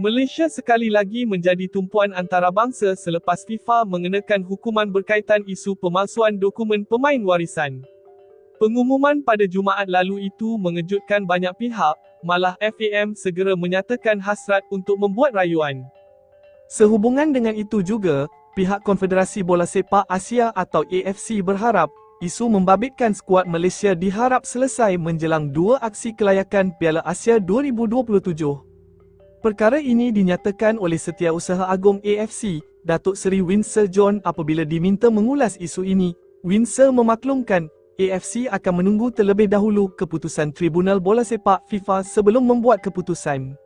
Malaysia sekali lagi menjadi tumpuan antarabangsa selepas FIFA mengenakan hukuman berkaitan isu pemalsuan dokumen pemain warisan. Pengumuman pada Jumaat lalu itu mengejutkan banyak pihak, malah FAM segera menyatakan hasrat untuk membuat rayuan. Sehubungan dengan itu juga, pihak Konfederasi Bola Sepak Asia atau AFC berharap, isu membabitkan skuad Malaysia diharap selesai menjelang dua aksi kelayakan Piala Asia 2027. Perkara ini dinyatakan oleh Setiausaha Agong AFC, Datuk Seri Winsor John apabila diminta mengulas isu ini. Winsor memaklumkan, AFC akan menunggu terlebih dahulu keputusan Tribunal Bola Sepak FIFA sebelum membuat keputusan.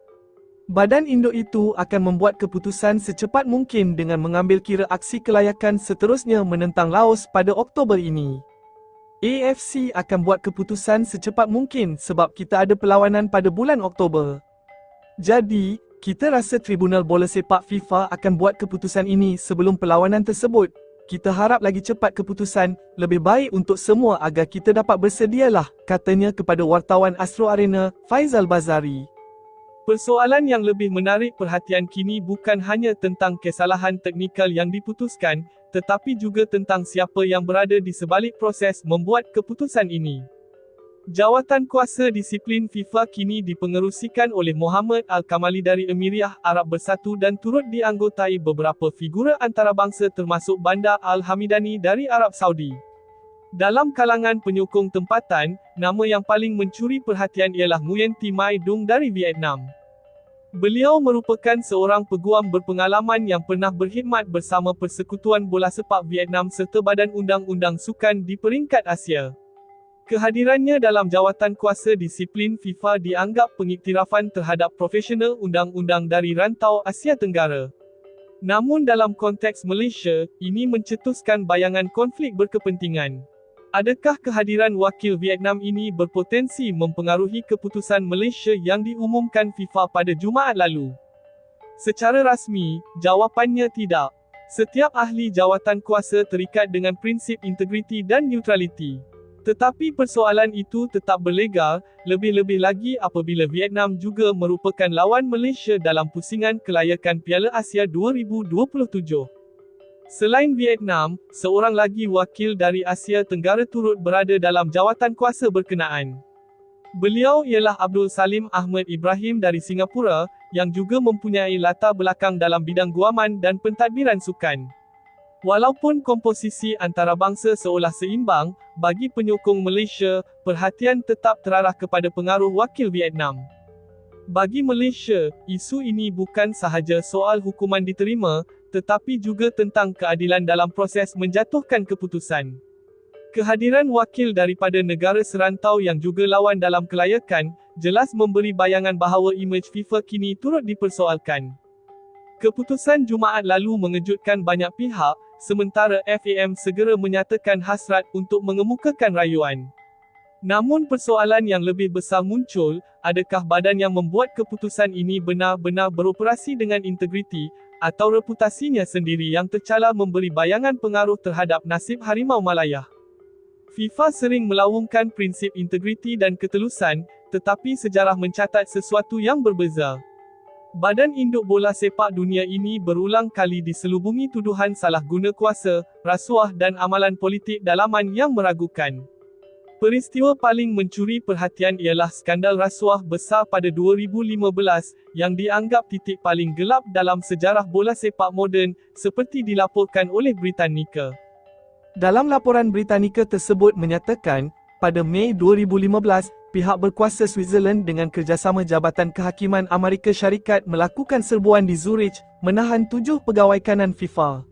Badan induk itu akan membuat keputusan secepat mungkin dengan mengambil kira aksi kelayakan seterusnya menentang Laos pada Oktober ini. AFC akan buat keputusan secepat mungkin sebab kita ada perlawanan pada bulan Oktober. Jadi, kita rasa Tribunal Bola Sepak FIFA akan buat keputusan ini sebelum perlawanan tersebut. Kita harap lagi cepat keputusan, lebih baik untuk semua agar kita dapat bersedialah, katanya kepada wartawan Astro Arena, Faizal Bazari. Persoalan yang lebih menarik perhatian kini bukan hanya tentang kesalahan teknikal yang diputuskan, tetapi juga tentang siapa yang berada di sebalik proses membuat keputusan ini. Jawatan kuasa disiplin FIFA kini dipengerusikan oleh Muhammad Al-Kamali dari Emiriah Arab Bersatu dan turut dianggotai beberapa figura antarabangsa termasuk Bandar Al-Hamidani dari Arab Saudi. Dalam kalangan penyokong tempatan, nama yang paling mencuri perhatian ialah Nguyen Thi Mai Dung dari Vietnam. Beliau merupakan seorang peguam berpengalaman yang pernah berkhidmat bersama Persekutuan Bola Sepak Vietnam serta Badan Undang-Undang Sukan di peringkat Asia. Kehadirannya dalam jawatan kuasa disiplin FIFA dianggap pengiktirafan terhadap profesional undang-undang dari rantau Asia Tenggara. Namun dalam konteks Malaysia, ini mencetuskan bayangan konflik berkepentingan. Adakah kehadiran wakil Vietnam ini berpotensi mempengaruhi keputusan Malaysia yang diumumkan FIFA pada Jumaat lalu? Secara rasmi, jawapannya tidak. Setiap ahli jawatan kuasa terikat dengan prinsip integriti dan neutraliti. Tetapi persoalan itu tetap berlegar, lebih-lebih lagi apabila Vietnam juga merupakan lawan Malaysia dalam pusingan kelayakan Piala Asia 2027. Selain Vietnam, seorang lagi wakil dari Asia Tenggara turut berada dalam jawatan kuasa berkenaan. Beliau ialah Abdul Salim Ahmad Ibrahim dari Singapura, yang juga mempunyai latar belakang dalam bidang guaman dan pentadbiran sukan. Walaupun komposisi antarabangsa seolah seimbang, bagi penyokong Malaysia, perhatian tetap terarah kepada pengaruh wakil Vietnam. Bagi Malaysia, isu ini bukan sahaja soal hukuman diterima, tetapi juga tentang keadilan dalam proses menjatuhkan keputusan. Kehadiran wakil daripada negara serantau yang juga lawan dalam kelayakan, jelas memberi bayangan bahawa imej FIFA kini turut dipersoalkan. Keputusan Jumaat lalu mengejutkan banyak pihak, sementara FAM segera menyatakan hasrat untuk mengemukakan rayuan. Namun persoalan yang lebih besar muncul, adakah badan yang membuat keputusan ini benar-benar beroperasi dengan integriti, atau reputasinya sendiri yang tercala memberi bayangan pengaruh terhadap nasib Harimau Malaya. FIFA sering melaungkan prinsip integriti dan ketelusan, tetapi sejarah mencatat sesuatu yang berbeza. Badan Induk Bola Sepak Dunia ini berulang kali diselubungi tuduhan salah guna kuasa, rasuah dan amalan politik dalaman yang meragukan. Peristiwa paling mencuri perhatian ialah skandal rasuah besar pada 2015, yang dianggap titik paling gelap dalam sejarah bola sepak moden, seperti dilaporkan oleh Britannica. Dalam laporan Britannica tersebut menyatakan, pada Mei 2015, pihak berkuasa Switzerland dengan kerjasama Jabatan Kehakiman Amerika Syarikat melakukan serbuan di Zurich, menahan tujuh pegawai kanan FIFA.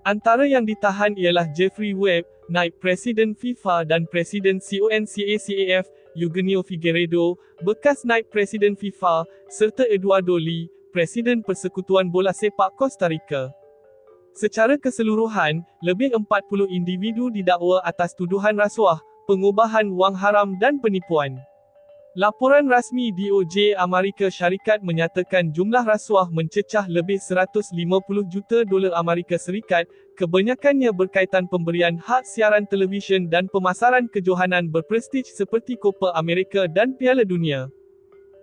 Antara yang ditahan ialah Jeffrey Webb, naib Presiden FIFA dan Presiden CONCACAF, Eugenio Figueredo, bekas naib Presiden FIFA, serta Eduardo Lee, Presiden Persekutuan Bola Sepak Costa Rica. Secara keseluruhan, lebih 40 individu didakwa atas tuduhan rasuah, pengubahan wang haram dan penipuan. Laporan rasmi DOJ Amerika Syarikat menyatakan jumlah rasuah mencecah lebih 150 juta dolar Amerika Serikat, kebanyakannya berkaitan pemberian hak siaran televisyen dan pemasaran kejohanan berprestij seperti Copa Amerika dan Piala Dunia.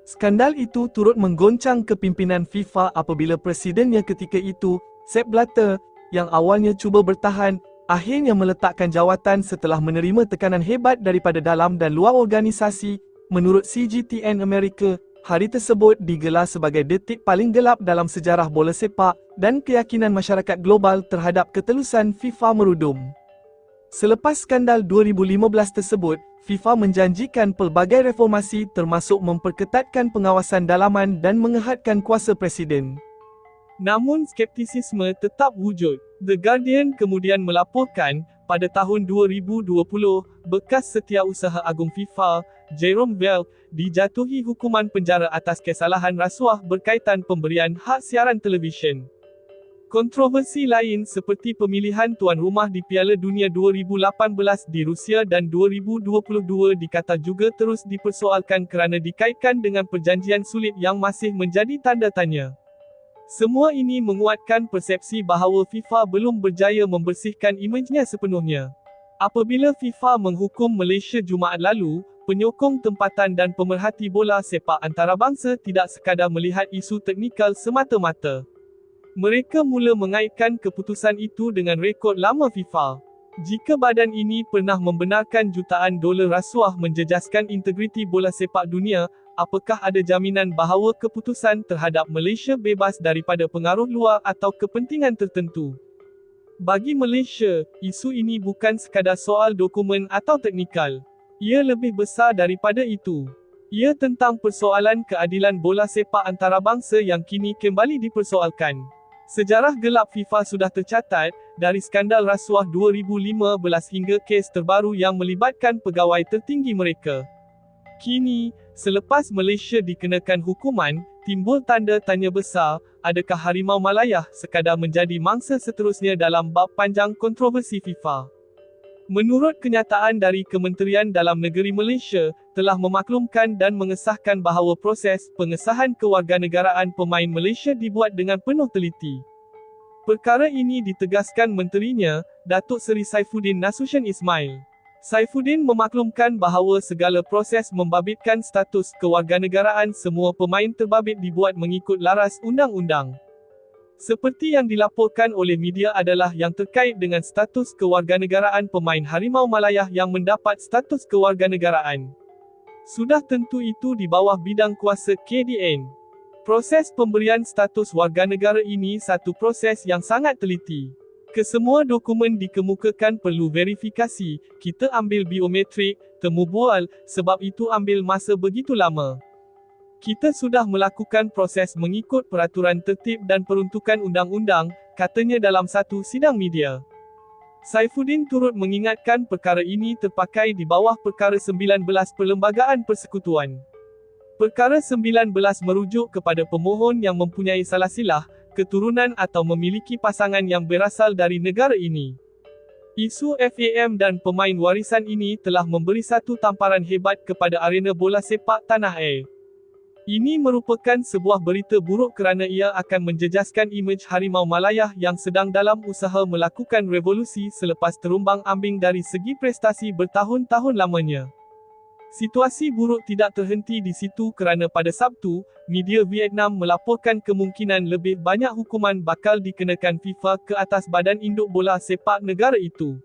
Skandal itu turut menggoncang kepimpinan FIFA apabila presidennya ketika itu, Sepp Blatter, yang awalnya cuba bertahan, akhirnya meletakkan jawatan setelah menerima tekanan hebat daripada dalam dan luar organisasi. Menurut CGTN Amerika, hari tersebut digelar sebagai detik paling gelap dalam sejarah bola sepak dan keyakinan masyarakat global terhadap ketelusan FIFA merudum. Selepas skandal 2015 tersebut, FIFA menjanjikan pelbagai reformasi termasuk memperketatkan pengawasan dalaman dan mengehadkan kuasa presiden. Namun skeptisisme tetap wujud. The Guardian kemudian melaporkan, pada tahun 2020, bekas setiausaha agung FIFA, Jerome Bell, dijatuhi hukuman penjara atas kesalahan rasuah berkaitan pemberian hak siaran televisyen. Kontroversi lain seperti pemilihan tuan rumah di Piala Dunia 2018 di Rusia dan 2022 dikata juga terus dipersoalkan kerana dikaitkan dengan perjanjian sulit yang masih menjadi tanda tanya. Semua ini menguatkan persepsi bahawa FIFA belum berjaya membersihkan imejnya sepenuhnya. Apabila FIFA menghukum Malaysia Jumaat lalu, penyokong tempatan dan pemerhati bola sepak antarabangsa tidak sekadar melihat isu teknikal semata-mata. Mereka mula mengaitkan keputusan itu dengan rekod lama FIFA. Jika badan ini pernah membenarkan jutaan dolar rasuah menjejaskan integriti bola sepak dunia, apakah ada jaminan bahawa keputusan terhadap Malaysia bebas daripada pengaruh luar atau kepentingan tertentu? Bagi Malaysia, isu ini bukan sekadar soal dokumen atau teknikal. Ia lebih besar daripada itu. Ia tentang persoalan keadilan bola sepak antarabangsa yang kini kembali dipersoalkan. Sejarah gelap FIFA sudah tercatat, dari skandal rasuah 2015 hingga kes terbaru yang melibatkan pegawai tertinggi mereka. Kini, selepas Malaysia dikenakan hukuman, timbul tanda tanya besar, adakah Harimau Malayah sekadar menjadi mangsa seterusnya dalam bab panjang kontroversi FIFA? Menurut kenyataan dari Kementerian Dalam Negeri Malaysia, telah memaklumkan dan mengesahkan bahawa proses pengesahan kewarganegaraan pemain Malaysia dibuat dengan penuh teliti. Perkara ini ditegaskan menterinya, Datuk Seri Saifuddin Nasution Ismail. Saifuddin memaklumkan bahawa segala proses membabitkan status kewarganegaraan semua pemain terbabit dibuat mengikut laras undang-undang. Seperti yang dilaporkan oleh media adalah yang terkait dengan status kewarganegaraan pemain Harimau Malayah yang mendapat status kewarganegaraan. Sudah tentu itu di bawah bidang kuasa KDN. Proses pemberian status warganegara ini satu proses yang sangat teliti. Kesemua dokumen dikemukakan perlu verifikasi, kita ambil biometrik, temu bual, sebab itu ambil masa begitu lama. Kita sudah melakukan proses mengikut peraturan tertib dan peruntukan undang-undang, katanya dalam satu sidang media. Saifuddin turut mengingatkan perkara ini terpakai di bawah Perkara 19 Perlembagaan Persekutuan. Perkara 19 merujuk kepada pemohon yang mempunyai salah silah, keturunan atau memiliki pasangan yang berasal dari negara ini. Isu FAM dan pemain warisan ini telah memberi satu tamparan hebat kepada arena bola sepak tanah air. Ini merupakan sebuah berita buruk kerana ia akan menjejaskan imej Harimau Malayah yang sedang dalam usaha melakukan revolusi selepas terumbang ambing dari segi prestasi bertahun-tahun lamanya. Situasi buruk tidak terhenti di situ kerana pada Sabtu, media Vietnam melaporkan kemungkinan lebih banyak hukuman bakal dikenakan FIFA ke atas badan induk bola sepak negara itu.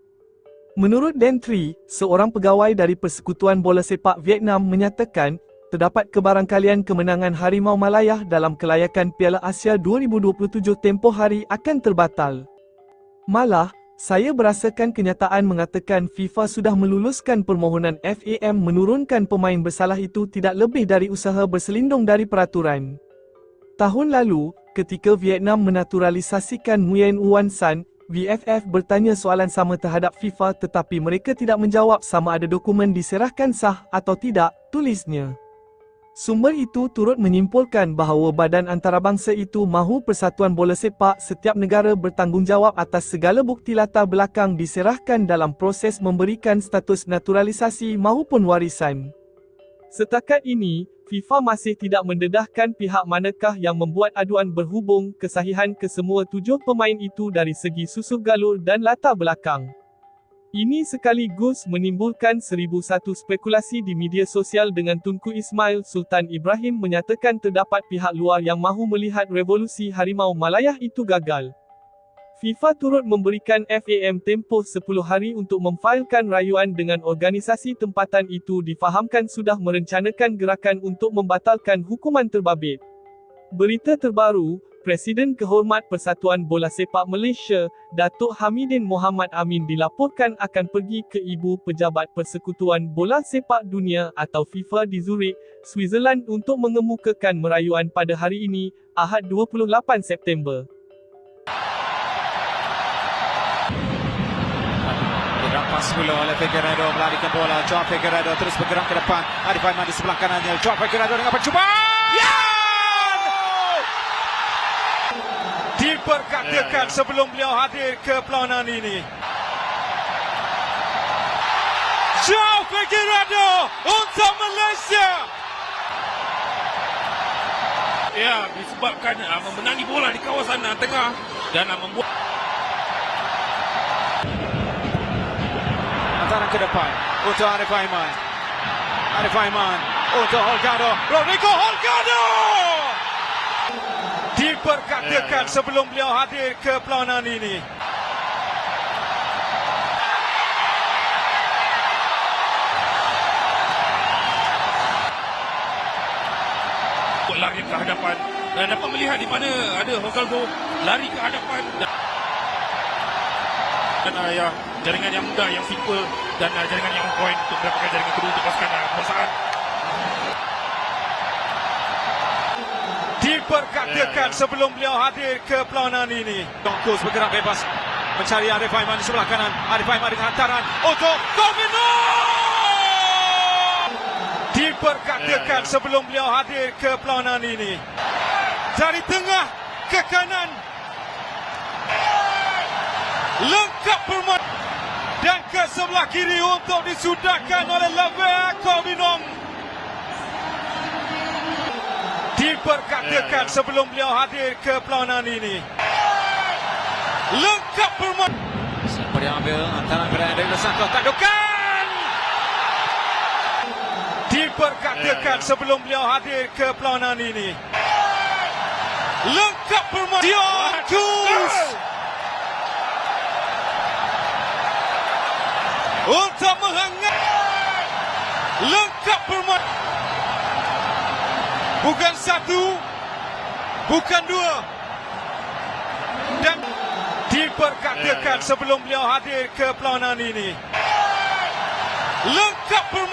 Menurut Dan Tri, seorang pegawai dari Persekutuan Bola Sepak Vietnam menyatakan, terdapat kebarangkalian kemenangan Harimau Malayah dalam kelayakan Piala Asia 2027 tempoh hari akan terbatal. Malah, saya berasakan kenyataan mengatakan FIFA sudah meluluskan permohonan FAM menurunkan pemain bersalah itu tidak lebih dari usaha berselindung dari peraturan. Tahun lalu, ketika Vietnam menaturalisasikan Nguyen Uan San, VFF bertanya soalan sama terhadap FIFA tetapi mereka tidak menjawab sama ada dokumen diserahkan sah atau tidak, tulisnya. Sumber itu turut menyimpulkan bahawa badan antarabangsa itu mahu persatuan bola sepak setiap negara bertanggungjawab atas segala bukti latar belakang diserahkan dalam proses memberikan status naturalisasi maupun warisan. Setakat ini, FIFA masih tidak mendedahkan pihak manakah yang membuat aduan berhubung kesahihan kesemua tujuh pemain itu dari segi susuh galur dan latar belakang. Ini sekaligus menimbulkan seribu satu spekulasi di media sosial dengan Tunku Ismail Sultan Ibrahim menyatakan terdapat pihak luar yang mahu melihat revolusi Harimau Malayah itu gagal. FIFA turut memberikan FAM tempoh 10 hari untuk memfailkan rayuan dengan organisasi tempatan itu difahamkan sudah merencanakan gerakan untuk membatalkan hukuman terbabit. Berita terbaru, Presiden Kehormat Persatuan Bola Sepak Malaysia, Datuk Hamidin Mohamad Amin dilaporkan akan pergi ke Ibu Pejabat Persekutuan Bola Sepak Dunia atau FIFA di Zurich, Switzerland untuk mengemukakan merayuan pada hari ini, Ahad 28 September. Dirampas semula oleh Figueredo melarikan bola. Joao Figueredo terus bergerak ke depan. Arif Aiman di sebelah kanannya. Joao Figueredo dengan percubaan. Diperkatakan sebelum beliau hadir ke perlawanan ini. Joao Figueredo untuk Malaysia. Ya, disebabkan uh, memenangi bola di kawasan uh, tengah dan uh, membuat Hantaran ke depan untuk Arif Aiman. Arif Aiman untuk Holgado. Rodrigo Holgado! Diperkatakan sebelum beliau hadir ke perlawanan ini. lari ke hadapan. Dan dapat melihat di mana ada Hokaldo lari ke hadapan. Dan, uh, ya, jaringan yang mudah, yang simple. Dan uh, jaringan yang on point untuk mendapatkan jaringan kedua untuk pasukan kebangsaan. Diperkatakan sebelum beliau hadir ke perlawanan ini. Tongkus bergerak bebas mencari Arif Aiman di sebelah kanan. Arif Aiman dengan hantaran untuk Domino! Diperkatakan sebelum beliau hadir ke perlawanan ini. Dari tengah ke kanan. Lengkap permainan. Dan ke sebelah kiri untuk disudahkan oleh Lavea Kovinong. Diperkatakan sebelum beliau hadir ke perlawanan ini. Lengkap permainan. Siapa dia ambil antara berada dari Santo tandukan. Diperkatakan sebelum beliau hadir ke perlawanan ini. Lengkap permainan. Dion Kus. Untuk menghangat. Lengkap permainan. Bukan satu, bukan dua. Dan diperkatakan sebelum beliau hadir ke perlawanan ini. Lengkap permainan.